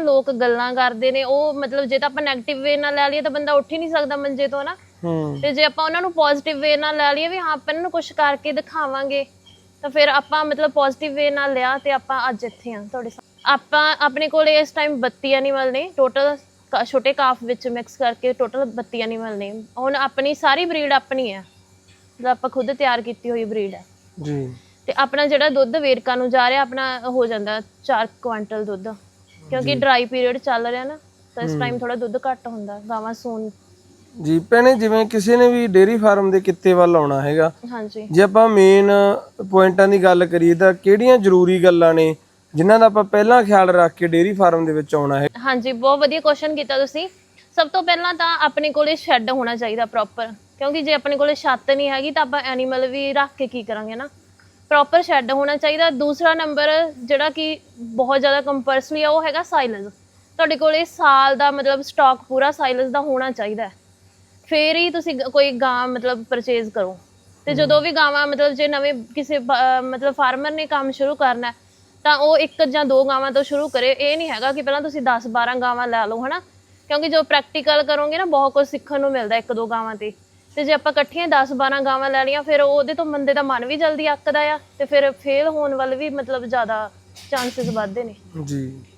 ਲੋਕ ਗੱਲਾਂ ਕਰਦੇ ਨੇ ਉਹ ਮਤਲਬ ਜੇ ਤਾਂ ਆਪਾਂ 네ਗੇਟਿਵ ਵੇ ਨਾਲ ਲੈ ਲਈਏ ਤਾਂ ਬੰਦਾ ਉੱਠ ਹੀ ਨਹੀਂ ਸਕਦਾ ਮੰਜੇ ਤੋਂ ਨਾ ਹੂੰ। ਤੇ ਜੇ ਆਪਾਂ ਉਹਨਾਂ ਨੂੰ ਪੋਜ਼ਿਟਿਵ ਵੇ ਨਾਲ ਲੈ ਲਈਏ ਵੀ ਹਾਂ ਆਪਾਂ ਇਹਨਾਂ ਨੂੰ ਕੁਝ ਕਰਕੇ ਦਿਖਾਵਾਂਗੇ ਤਾਂ ਫਿਰ ਆਪਾਂ ਮਤਲਬ ਪੋਜ਼ਿਟਿਵ ਵੇ ਨਾਲ ਲਿਆ ਤੇ ਆਪਾਂ ਅੱਜ ਇੱਥੇ ਆ ਤੁਹਾਡੇ ਸਾਹਮਣੇ। ਆਪਾਂ ਆਪਣੇ ਕੋਲੇ ਇਸ ਟਾਈਮ 32 ਐਨੀਮਲ ਨੇ ਟੋਟਲ ਛੋਟੇ ਕਾਫ ਵਿੱਚ ਮਿਕਸ ਕਰਕੇ ਟੋਟਲ 32 ਐਨੀਮਲ ਨੇ। ਹੁਣ ਆਪਣੀ ਸਾਰੀ ਬਰੀਡ ਆਪਣੀ ਹੈ ਮਤਲਬ ਆਪਾਂ ਖੁਦ ਤਿਆਰ ਕੀਤੀ ਹੋਈ ਬਰੀਡ ਹੈ ਜੀ। ਤੇ ਆਪਣਾ ਜਿਹੜਾ ਦੁੱਧ ਵੇਰਕਾ ਨੂੰ ਜਾ ਰਿਹਾ ਆਪਣਾ ਹੋ ਜਾਂਦਾ 4 ਕੁਆਂਟਲ ਦੁੱਧ। ਕਿਉਂਕਿ ਡਰਾਈ ਪੀਰੀਅਡ ਚੱਲ ਰਿਹਾ ਨਾ ਤਾਂ ਇਸ ਟਾਈਮ ਥੋੜਾ ਦੁੱਧ ਘੱਟ ਹੁੰਦਾ ਗਾਵਾਂ ਸੂਣ। ਜੀ ਭੈਣੇ ਜਿਵੇਂ ਕਿਸੇ ਨੇ ਵੀ ਡੇਅਰੀ ਫਾਰਮ ਦੇ ਕਿੱਤੇ ਵੱਲ ਆਉਣਾ ਹੈਗਾ ਹਾਂਜੀ। ਜੇ ਆਪਾਂ ਮੇਨ ਪੁਆਇੰਟਾਂ ਦੀ ਗੱਲ ਕਰੀਏ ਤਾਂ ਕਿਹੜੀਆਂ ਜ਼ਰੂਰੀ ਗੱਲਾਂ ਨੇ ਜਿਨ੍ਹਾਂ ਦਾ ਆਪਾਂ ਪਹਿਲਾਂ ਖਿਆਲ ਰੱਖ ਕੇ ਡੇਅਰੀ ਫਾਰਮ ਦੇ ਵਿੱਚ ਆਉਣਾ ਹੈ? ਹਾਂਜੀ ਬਹੁਤ ਵਧੀਆ ਕੁਐਸਚਨ ਕੀਤਾ ਤੁਸੀਂ। ਸਭ ਤੋਂ ਪਹਿਲਾਂ ਤਾਂ ਆਪਣੇ ਕੋਲੇ ਸ਼ੈੱਡ ਹੋਣਾ ਚਾਹੀਦਾ ਪ੍ਰੋਪਰ ਕਿਉਂਕਿ ਜੇ ਆਪਣੇ ਕੋਲੇ ਛੱਤ ਨਹੀਂ ਹੈਗੀ ਤਾਂ ਆਪਾਂ ਐਨੀਮਲ ਵੀ ਰੱਖ ਕੇ ਕੀ ਕਰਾਂਗੇ ਨਾ? ਪ੍ਰੋਪਰ ਸ਼ੈੱਡ ਹੋਣਾ ਚਾਹੀਦਾ। ਦੂਸਰਾ ਨੰਬਰ ਜਿਹੜਾ ਕਿ ਬਹੁਤ ਜ਼ਿਆਦਾ ਕੰਪਲਸਰੀ ਆ ਉਹ ਹੈਗਾ ਸਾਈਲੈਂਸ ਤੁਹਾਡੇ ਕੋਲ ਇਹ ਸਾਲ ਦਾ ਮਤਲਬ ਸਟਾਕ ਪੂਰਾ ਸਾਈਲੈਂਸ ਦਾ ਹੋਣਾ ਚਾਹੀਦਾ ਹੈ। ਫੇਰ ਹੀ ਤੁਸੀਂ ਗ- ਕੋਈ ਗਾਂ ਮਤਲਬ ਪਰਚੇਜ਼ ਕਰੋ। ਤੇ ਜਦੋਂ ਵੀ ਗਾਵਾਂ ਮਤਲਬ ਜੇ ਨਵੇਂ ਕਿਸੇ ਬ- ਅਹ ਮਤਲਬ ਫਾਰਮਰ ਨੇ ਕੰਮ ਸ਼ੁਰੂ ਕਰਨਾ ਹੈ, ਤਾਂ ਉਹ ਇੱਕ ਜਾਂ ਦੋ ਗਾਵਾਂ ਤੋਂ ਸ਼ੁਰੂ ਕਰੇ। ਇਹ ਨਹੀਂ ਹੈਗਾ ਕਿ ਪਹਿਲਾਂ ਤੁਸੀਂ 10 12 ਗਾਵਾਂ ਲੈ ਲਓ ਹਨਾ? ਕਿਉਂਕਿ ਜੋ ਪ੍ਰੈਕਟੀਕਲ ਕਰੋਗੇ ਨਾ ਬਹੁਤ ਕੁਝ ਸਿੱਖਣ ਨੂੰ ਮਿਲਦਾ ਇੱਕ ਦੋ ਗਾਵਾਂ ਤੇ। ਤੇ ਜੇ ਆਪਾਂ ਇਕੱਠੀਆਂ 10 12 ਗਾਵਾਂ ਲੈ ਲਈਆਂ, ਫਿਰ ਉਹਦੇ ਤੋਂ ਬੰਦੇ ਦਾ ਮਨ ਵੀ ਜਲਦੀ ਅੱਕਦਾ ਆ ਤੇ ਫਿਰ ਫੇਲ ਹੋਣ ਵੱਲ ਵੀ ਮਤਲਬ ਜ਼ਿਆਦਾ ਚਾਂਸਸ ਵੱਧਦੇ ਨੇ। ਜੀ।